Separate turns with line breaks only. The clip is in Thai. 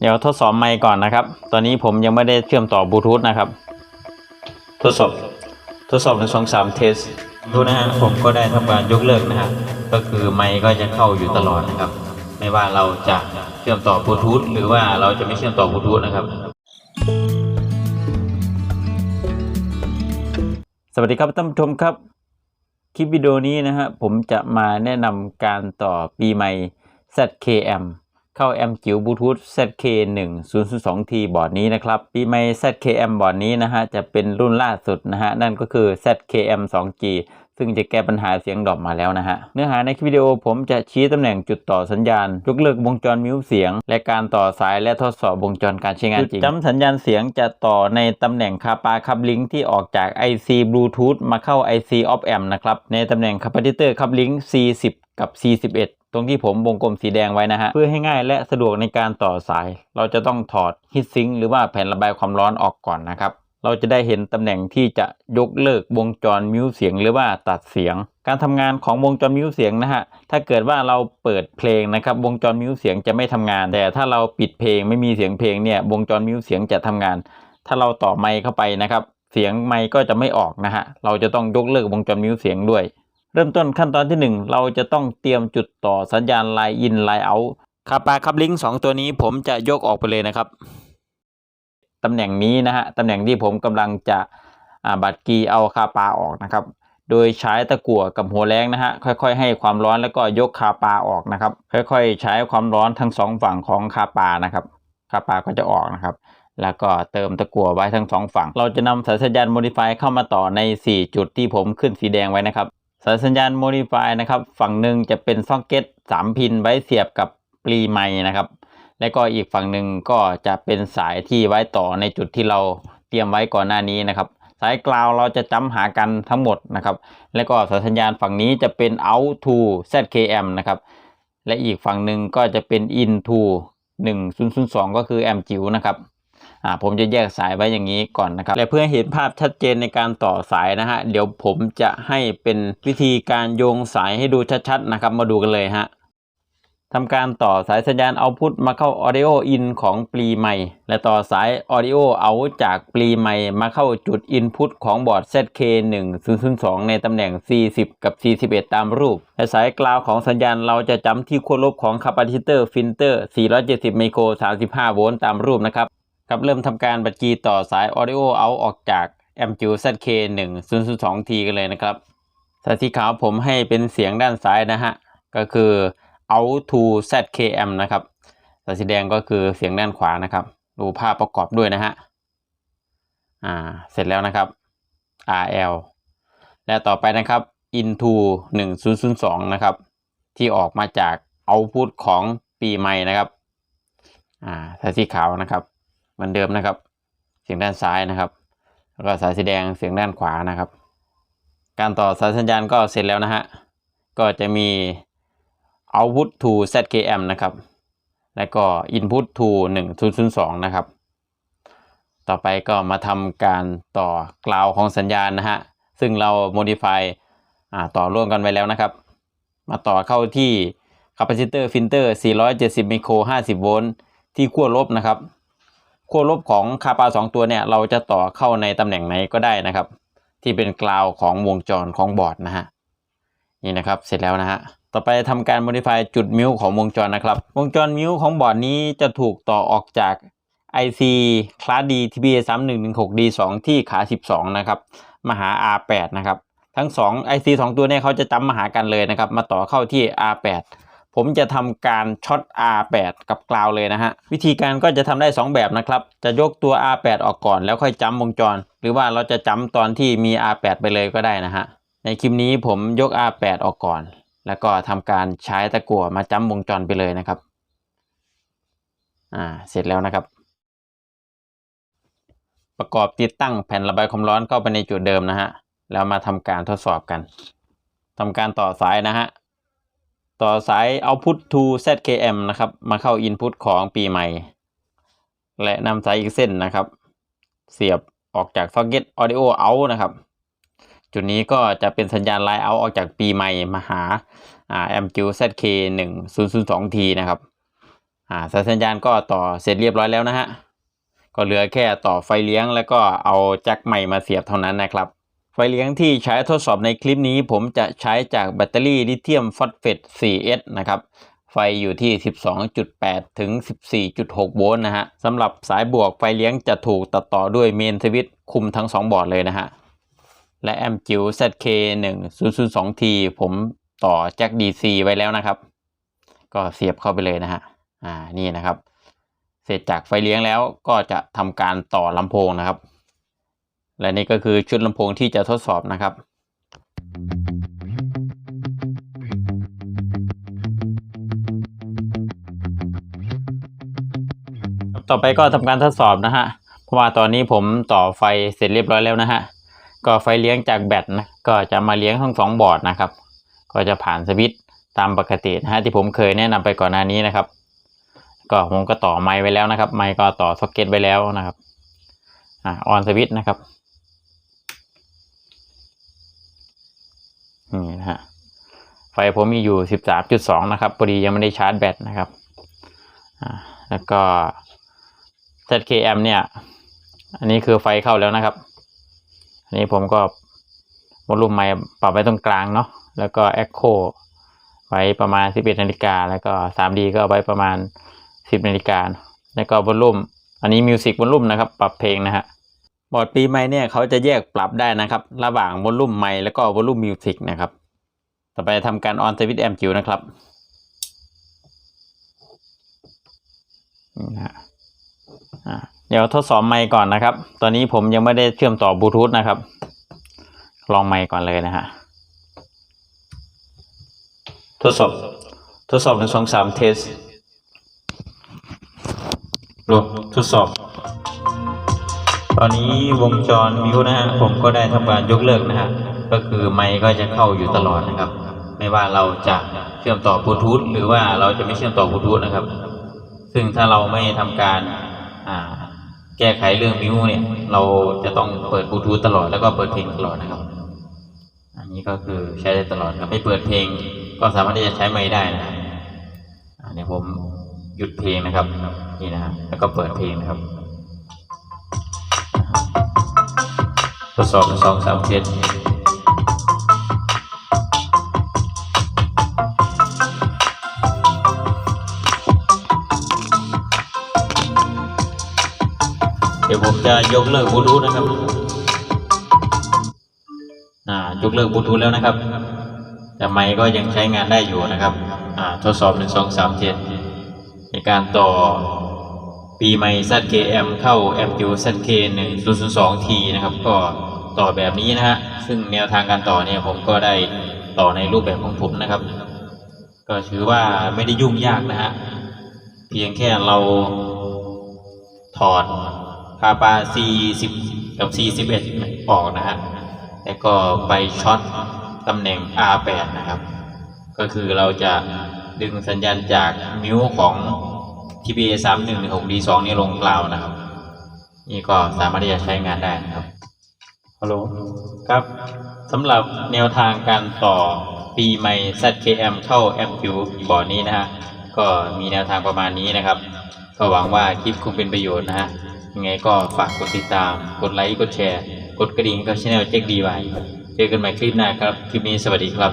เดี๋ยวทดสอบไมค์ก่อนนะครับ ตอนนี้ผมยังไม่ได้เชื่อมต่อบลูทูธนะครับ ทดสอบ ทดสอบหนึ่งสองสามเทสดูนะฮะผมก็ได้ทำการยกเลิกนะฮะ ก็คือไมค์ก็จะเข้าอยู่ตลอดนะครับ ไม่ว่าเราจะเชื่อมต่อบลูทูธหรือว่าเราจะไม่เชื่อมต่อบลูทูธนะครับ สวัสดีครับท่านผู้ชมครับ คลิปวิดีโอนี้นะฮะผมจะมาแนะนำการต่อปีใหม่ ZKM เข้าแอมจิ๋วบลูทูธ ZK1 002T บอร์ดนี้นะครับ ปีใหม่ ZKM บอร์ดนี้นะฮะ จะเป็นรุ่นล่าสุดนะฮะ นั่นก็คือ ZKM 2G ซึ่งจะแก้ปัญหาเสียงดรอปมาแล้วนะฮะ เนื้อหาในคลิปวิดีโอผมจะชี้ตำแหน่งจุดต่อสัญญาณ ยกเลิกวงจรมิวเสียง และการต่อสายและทดสอบวงจรการใช้งานจริงจำสัญญาณเสียงจะต่อในตำแหน่งคาปาคับลิงที่ออกจาก IC Bluetooth มาเข้า IC op amp นะครับ ในตำแหน่งคาปาซิเตอร์คับลิง C10 กับ C11 ตรงที่ผมวงกลมสีแดงไว้นะฮะ เพื่อให้ง่ายและสะดวกในการต่อสาย เราจะต้องถอดฮิตซิงค์หรือว่าแผ่นระบายความร้อนออกก่อนนะครับ เราจะได้เห็นตำแหน่งที่จะยกเลิกวงจรมิวเสียงหรือว่าตัดเสียง การทำงานของวงจรมิวเสียงนะฮะ ถ้าเกิดว่าเราเปิดเพลงนะครับ วงจรมิวเสียงจะไม่ทำงาน แต่ถ้าเราปิดเพลงไม่มีเสียงเพลงเนี่ยวงจรมิวเสียงจะทำงาน ถ้าเราต่อไมค์เข้าไปนะครับ เสียงไมค์ก็จะไม่ออกนะฮะ เราจะต้องยกเลิกวงจรมิวเสียงด้วย เริ่มต้นขั้นตอนที่ 1 เราจะต้องเตรียมจุดต่อสัญญาณไลน์อินไลน์เอาคาปาคับลิงก์สองตัวนี้ผมจะยกออกไปเลยนะครับตำแหน่งนี้นะฮะตำแหน่งที่ผมกำลังจะอ่าบัดกีเอาคาปาออกนะครับ โดยใช้ตะกั่วกับหัวแรงนะฮะค่อยๆ ให้ความร้อนแล้วก็ยกคาปาออกนะครับ ค่อยๆ ใช้ความร้อนทั้งสองฝั่งของคาปานะครับคาปาก็จะออกนะครับ แล้วก็เติมตะกั่วไว้ทั้งสองฝั่ง เราจะนำสายสัญญาณ modify เข้ามาต่อใน 4 จุดที่ผมขึ้นสีแดงไว้นะครับ สายสัญญาณ modify นะครับ ฝั่งหนึ่งจะเป็นซ็อกเก็ต3พินไว้เสียบกับปลีไม้นะครับ และก็อีกฝั่งหนึ่งก็จะเป็นสายที่ไว้ต่อในจุดที่เราเตรียมไว้ก่อนหน้านี้นะครับ สายกราวเราจะจำหากันทั้งหมดนะครับ แล้วก็สายสัญญาณฝั่งนี้จะเป็น out to ZKM นะครับและอีกฝั่งหนึ่งก็จะเป็น in to 1002 ก็คือแอมจิ๋วนะครับ ผมจะแยกสายไว้อย่างนี้ก่อนนะครับและเพื่อเห็นภาพชัดเจนในการต่อสายนะฮะเดี๋ยวผมจะให้เป็นวิธีการโยงสายให้ดูชัดๆนะครับ มาดูกันเลยฮะทำการต่อสายสัญญาณเอาพุตมาเข้า Audio In ของปลีไมค์และต่อสาย Audio Out จากปลีไมค์มาเข้าจุด Input ของบอร์ด ZK1002 ในตำแหน่ง C10 กับ C11 ตามรูป และสายกราวของสัญญาณเราจะจำที่ขั้วลบของคาปาซิเตอร์ฟิลเตอร์ 470 ไมโคร 35 โวลต์ตามรูปนะครับ ครับเริ่มทำการบัดกีต่อสาย Audio Out ออกจากแอมจู ZK1002T กันเลยนะครับสายสีขาวผมให้เป็นเสียงด้านซ้ายนะฮะ ก็คือ out to ZKM นะครับสายสีแดงก็คือเสียงด้านขวานะครับ ดูภาพประกอบด้วยนะฮะอ่าเสร็จแล้วนะครับ RL และต่อไปนะครับ into 1002 นะครับ ที่ออกมาจาก output ของปีใหม่นะครับอ่าสายสีขาวนะครับ เหมือนเดิมนะครับ เสียงด้านซ้ายนะครับ แล้วก็สายสีแดงเสียงด้านขวานะครับ การต่อสายสัญญาณก็เสร็จแล้วนะฮะก็จะมี output to ZKM นะครับ แล้วก็ input to 1002 นะครับ ต่อไปก็มาทำการต่อกราวของสัญญาณนะฮะ ซึ่งเรา modify าต่อร่วมกันไว้แล้วนะครับ มาต่อเข้าที่ capacitor filter 470 ไมโคร 50 โวลต์ ที่ขั้วลบนะครับ ขั้วลบของคาปาสองตัวเนี่ยเราจะต่อเข้าในตำแหน่งไหนก็ได้นะครับ ที่เป็นกราวของวงจรของบอร์ดนะฮะนี่นะครับเสร็จแล้วนะฮะต่อไปทำการ modify จุดมิวของวงจรนะครับ วงจรมิวของบอร์ดนี้จะถูกต่อออกจาก IC Class D TPA 3116 D2 ที่ขา 12 นะครับมาหา R8 นะครับ ทั้ง 2 IC 2 ตัวเนี้เขาจะจำมาหากันเลยนะครับ มาต่อเข้าที่ R8 ผมจะทำการช็อต R8 กับกราวเลยนะฮะ วิธีการก็จะทำได้ 2 แบบนะครับ จะยกตัว R8 ออกก่อนแล้วค่อยจำวงจร หรือว่าเราจะจำตอนที่มี R8 ไปเลยก็ได้นะฮะ ในคลิปนี้ผมยก R8 ออกก่อน แล้วก็ทำการใช้ตะกั่วมาจ้ำวงจรไปเลยนะครับ อ่า เสร็จแล้วนะครับ ประกอบติดตั้งแผ่นระบายความร้อนเข้าไปในจุดเดิมนะฮะ แล้วมาทำการทดสอบกันทำการต่อสายนะฮะ ต่อสาย output to ZKM นะครับ มาเข้า input ของปีใหม่ และนำสายอีกเส้นนะครับ เสียบออกจาก socket audio out นะครับ จุดนี้ก็จะเป็นสัญญาณไลน์เอาออกจากปีใหม่มาหาอ่า MQ ZK 1 0 0 2 T นะครับอ่าสายสัญญาณก็ต่อเสร็จเรียบร้อยแล้วนะฮะ ก็เหลือแค่ต่อไฟเลี้ยงแล้วก็เอาแจ็คใหม่มาเสียบเท่านั้นนะครับ ไฟเลี้ยงที่ใช้ทดสอบในคลิปนี้ ผมจะใช้จากแบตเตอรี่ลิเธียมฟอสเฟต 4S นะครับ ไฟอยู่ที่ 12.8 ถึง 14.6 โวลต์นะฮะสำหรับสายบวกไฟเลี้ยงจะถูกตัดต่อด้วยเมนสวิตช์คุมทั้ง 2 บอร์ดเลยนะฮะ และแอมจิว ZK1002T ผมต่อแจ็ค DC ไว้แล้วนะครับ ก็เสียบเข้าไปเลยนะฮะ อ่า นี่นะครับ เสร็จจากไฟเลี้ยงแล้วก็จะทำการต่อลำโพงนะครับ และนี่ก็คือชุดลำโพงที่จะทดสอบนะครับ ต่อไปก็ทำการทดสอบนะฮะ เพราะว่าตอนนี้ผมต่อไฟเสร็จเรียบร้อยแล้วนะฮะ ก็ไฟเลี้ยงจากแบตนะ ก็จะมาเลี้ยงทั้งสองบอร์ดนะครับ ก็จะผ่านสวิตช์ตามปกตินะฮะที่ผมเคยแนะนำไปก่อนหน้านี้นะครับ ก็ผมก็ต่อไมค์ไว้แล้วนะครับ ไมค์ก็ต่อซ็อกเก็ตไว้แล้วนะครับอ่ออนสวิตช์นะครับ นี่นะฮะไฟผมมีอยู่สิบสามจุดสองนะครับพอดียังไม่ได้ชาร์จแบตนะครับแล้วก็ ZKM เนี่ย อันนี้คือไฟเข้าแล้วนะครับ อันนี้ผมก็วอลลุ่มไมค์ปรับไว้ตรงกลางเนาะแล้วก็ Echo ไว้ประมาณ 11นาฬิกาแล้วก็ 3D ก็ไว้ประมาณ 10นาฬิกาแล้วก็วอลลุ่ม อันนี้มิวสิกวอลลุ่มนะครับ ปรับเพลงนะฮะ บอร์ดปีใหม่เนี่ยเขาจะแยกปรับได้นะครับ ระหว่างวอลลุ่มไมค์แล้วก็วอลลุ่มมิวสิกนะครับ ต่อไปทำการออนสวิตช์แอมจิวนะครับนะเดี๋ยวทดสอบไมค์ก่อนนะครับ ตอนนี้ผมยังไม่ได้เชื่อมต่อบลูทูธนะครับ ลองไมค์ก่อนเลยนะฮะ ทดสอบ ทดสอบหนึ่งสองสามเทสโหลดทดสอบ ตอนนี้วงจรมิวนะฮะผมก็ได้ทำการยกเลิกนะฮะก็คือไมค์ก็จะเข้าอยู่ตลอดนะครับ ไม่ว่าเราจะเชื่อมต่อบลูทูธหรือว่าเราจะไม่เชื่อมต่อบลูทูธนะครับ ซึ่งถ้าเราไม่ทำการแก้ไขเรื่องมิวเนี่ย เราจะต้องเปิดบลูทูธตลอดแล้วก็เปิดเพลงตลอดนะครับ อันนี้ก็คือใช้ได้ตลอดครับไม่เปิดเพลงก็สามารถที่จะใช้ไมค์ได้นะครับอ่าเดี๋ยวผมหยุดเพลงนะครับนี่นะฮะแล้วก็เปิดเพลงนะครับ ทดสอบหนึ่งสองสามเจ็ดเดี๋ยวผมจะยกเลิกบลูทูธนะครับอ่ายกเลิกบลูทูธแล้วนะครับ แต่ไมค์ก็ยังใช้งานได้อยู่นะครับอ่าทดสอบหนึ่งสองสามเจ็ดในการต่อ ปีใหม่ ZKM เข้า MU ZK 1 0 0 2 T นะครับ ก็ต่อแบบนี้นะฮะ ซึ่งแนวทางการต่อเนี่ยผมก็ได้ต่อในรูปแบบของผมนะครับ ก็ถือว่าไม่ได้ยุ่งยากนะฮะ เพียงแค่เราถอดคาปา C10 กับ C11 ออกนะฮะ แล้วก็ไปช็อตตำแหน่ง R8 นะครับ ก็คือเราจะดึงสัญญาณจากมิวของ TBA 3 1 1 6 D 2นี่ลงกล่าวนะครับ นี่ก็สามารถที่จะใช้งานได้นะครับฮัลโหลครับสำหรับแนวทางการต่อปีใหม่ ZKM เข้า MQ บอร์ดนี้นะฮะก็มีแนวทางประมาณนี้นะครับ ก็หวังว่าคลิปคงเป็นประโยชน์นะฮะยังไงก็ฝากกดติดตาม กดไลค์ กดแชร์ กดกระดิ่งกับช่องเจ๊กดีไว้เจอกันใหม่คลิปหน้าครับ คลิปนี้สวัสดีครับ